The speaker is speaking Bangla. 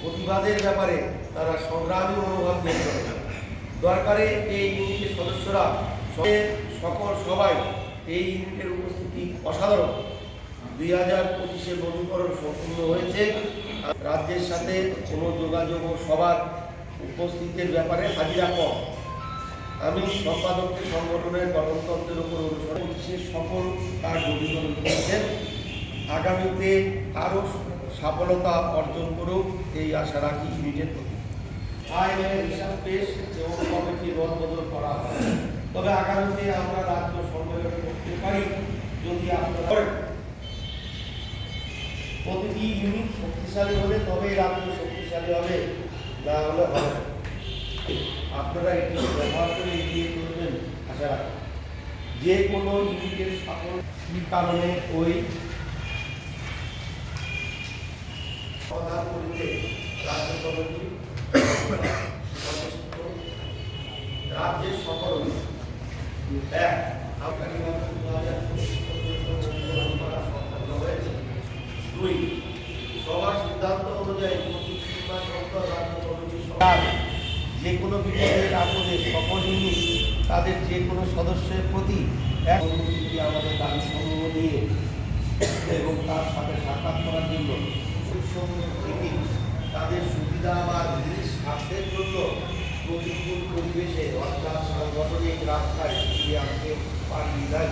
প্রতিবাদের ব্যাপারে তারা সংগ্রামী মনোভাব নিয়ে দরকারে এই ইউনিটের সদস্যরা সকল সবাই এই ইউনিটের উপস্থিতি অসাধারণ। দুই হাজার পঁচিশে বন্ধুকরণ সম্পূর্ণ হয়েছে। রাজ্যের সাথে কোনো যোগাযোগ ও সবার উপস্থিতির ব্যাপারে হাজিরা কম। আমি সম্পাদককে সংগঠনের গণতন্ত্রের উপর অনুসরণ সকল কাজ অভিযোজন করেছেন। আগামীতে আরও সফলতা অর্জন করুক, এই আশা রাখি ইউনিটের প্রতি। ব্যয়ের হিসাব পেশ এবং কমিটি রদ বদল করা হয় তবে আগামীতে আমরা রাজ্য সম্মেলন করতে পারি, যদি আপনারা প্রতিটি ইউনিট শক্তিশালী হলে তবেই রাজ্য শক্তিশালী হবে, না হলে হবে। আপনারা এটি ব্যবহার করে এগিয়ে চলবেন, আশা রাখি। যে কোনো ইউনিটের সকল কী কারণে ওই হয়েছে। দুই সবার অনুযায়ী যে কোনো বিষয়ের আপদে সকল ইউনিট তাদের যে কোনো সদস্যের প্রতি এক অনুমতি আমাদের দাবি সমূহ নিয়ে এবং তার সাথে সাক্ষাৎ তাদের সুবিধা স্বাস্থ্যের জন্য প্রতিকূল পরিবেশে অর্থাৎ সাংগঠনিক রাস্তায় ফিরিয়ে আনতে পারি নাই